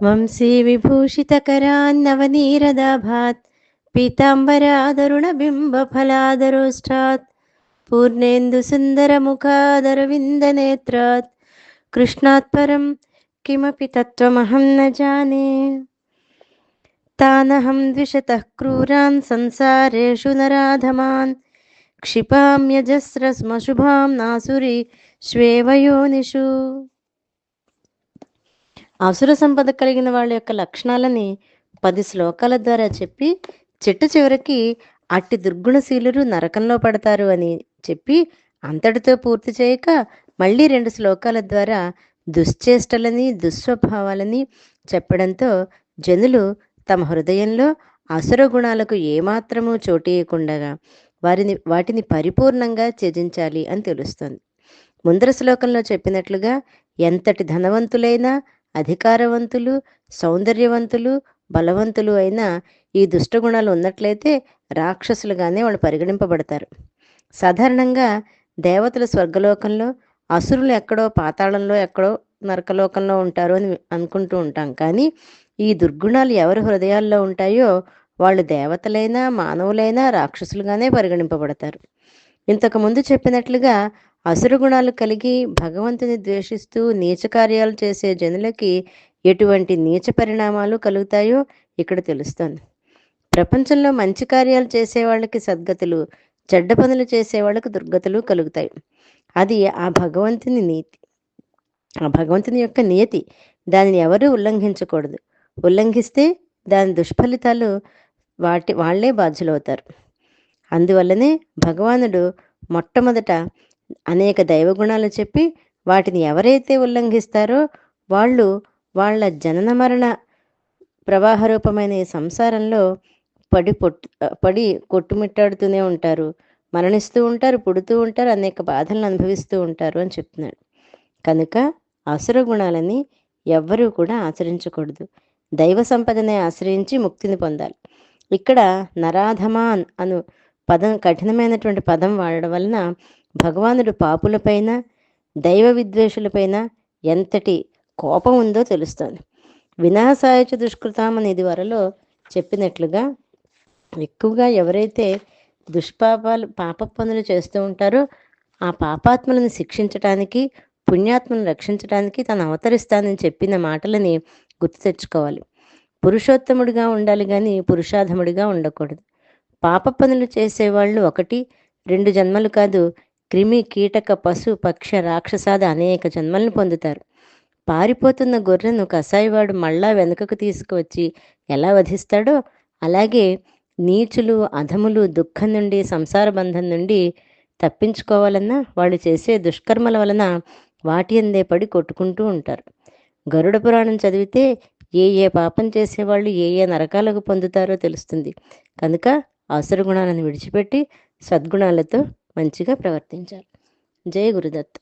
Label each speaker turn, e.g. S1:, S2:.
S1: వంశీ విభూషితకరాన్నవనీరదాభాత్ పీతాంబరాదరుణబింబఫలాదరోష్టాత్ పూర్ణేందు సుందరముఖాదరవిन्दనేత్రాత్ కృష్ణాత్ పరం కిమపి తత్వమహం న జానే తానహం ద్విషతః క్రూరాన్ సంసారేషు నరాధమాన్ క్షిపామ్యజస్రస్మశుభాం నాసురి శ్వేవయోనిషు అసుర సంపద కలిగిన వాళ్ళ యొక్క లక్షణాలని పది శ్లోకాల ద్వారా చెప్పి చిట్ట చివరికి అట్టి దుర్గుణశీలురు నరకంలో పడతారు అని చెప్పి అంతటితో పూర్తి చేయక మళ్ళీ రెండు శ్లోకాల ద్వారా దుశ్చేష్టలని దుస్వభావాలని చెప్పడంతో జనులు తమ హృదయంలో అసుర గుణాలకు ఏమాత్రమూ చోటీయకుండగా వారిని వాటిని పరిపూర్ణంగా త్యజించాలి అని తెలుస్తుంది. ముందర శ్లోకంలో చెప్పినట్లుగా ఎంతటి ధనవంతులైనా అధికారవంతులు సౌందర్యవంతులు బలవంతులు అయిన ఈ దుష్టగుణాలు ఉన్నట్లయితే రాక్షసులుగానే వాళ్ళు పరిగణింపబడతారు. సాధారణంగా దేవతల స్వర్గలోకంలో అసురులు ఎక్కడో పాతాళంలో ఎక్కడో నరకలోకంలో ఉంటారు అని అనుకుంటూ ఉంటాం. కానీ ఈ దుర్గుణాలు ఎవరి హృదయాల్లో ఉంటాయో వాళ్ళు దేవతలైనా మానవులైనా రాక్షసులుగానే పరిగణింపబడతారు. ఇంతకు ముందు చెప్పినట్లుగా అసురగుణాలు కలిగి భగవంతుని ద్వేషిస్తూ నీచ కార్యాలు చేసే జనులకి ఎటువంటి నీచ పరిణామాలు కలుగుతాయో ఇక్కడ తెలుస్తుంది. ప్రపంచంలో మంచి కార్యాలు చేసే వాళ్ళకి సద్గతులు చెడ్డ పనులు చేసే వాళ్ళకి దుర్గతులు కలుగుతాయి. అది ఆ భగవంతుని నీతి. ఆ భగవంతుని యొక్క నియతి దానిని ఎవరూ ఉల్లంఘించకూడదు. ఉల్లంఘిస్తే దాని దుష్ఫలితాలు వాటి వాళ్ళే బాధ్యులవుతారు. అందువల్లనే భగవానుడు మొట్టమొదట అనేక దైవగుణాలు చెప్పి వాటిని ఎవరైతే ఉల్లంఘిస్తారో వాళ్ళు వాళ్ళ జనన మరణ ప్రవాహ రూపమైన ఈ సంసారంలో పడి పొట్టు పడి కొట్టుమిట్టాడుతూనే ఉంటారు. మరణిస్తూ ఉంటారు పుడుతూ ఉంటారు అనేక బాధలను అనుభవిస్తూ ఉంటారు అని చెప్తున్నాడు. కనుక అసుర గుణాలని ఎవ్వరూ కూడా ఆచరించకూడదు. దైవ సంపదనే ఆశ్రయించి ముక్తిని పొందాలి. ఇక్కడ నరాధమాన్ అను పదం కఠినమైనటువంటి పదం వాడడం వలన భగవానుడు పాపులపైన దైవ విద్వేషులపైన ఎంతటి కోపం ఉందో తెలుస్తుంది. వినాశాయచ దుష్కృతం అని ఇది వరలో చెప్పినట్లుగా ఎక్కువగా ఎవరైతే దుష్పాపాలు పాప పనులు చేస్తూ ఉంటారో ఆ పాపాత్మలను శిక్షించటానికి పుణ్యాత్మను రక్షించడానికి తను అవతరిస్తానని చెప్పిన మాటలని గుర్తు తెచ్చుకోవాలి. పురుషోత్తముడిగా ఉండాలి కానీ పురుషాధముడిగా ఉండకూడదు. పాప పనులు చేసేవాళ్ళు ఒకటి రెండు జన్మలు కాదు క్రిమి కీటక పశు పక్ష రాక్షసాద అనేక జన్మలను పొందుతారు. పారిపోతున్న గొర్రెను కసాయివాడు మళ్ళా వెనుకకు తీసుకువచ్చి ఎలా వధిస్తాడో అలాగే నీచులు అధములు దుఃఖం నుండి సంసార బంధం నుండి తప్పించుకోవాలన్నా వాళ్ళు చేసే దుష్కర్మల వలన వాటి అందే పడి కొట్టుకుంటూ ఉంటారు. గరుడ పురాణం చదివితే ఏ ఏ పాపం చేసేవాళ్ళు ఏ ఏ నరకాలకు పొందుతారో తెలుస్తుంది. కనుక అవసర గుణాలను విడిచిపెట్టి సద్గుణాలతో మంచిగా ప్రవర్తించాలి. జయ గురుదత్.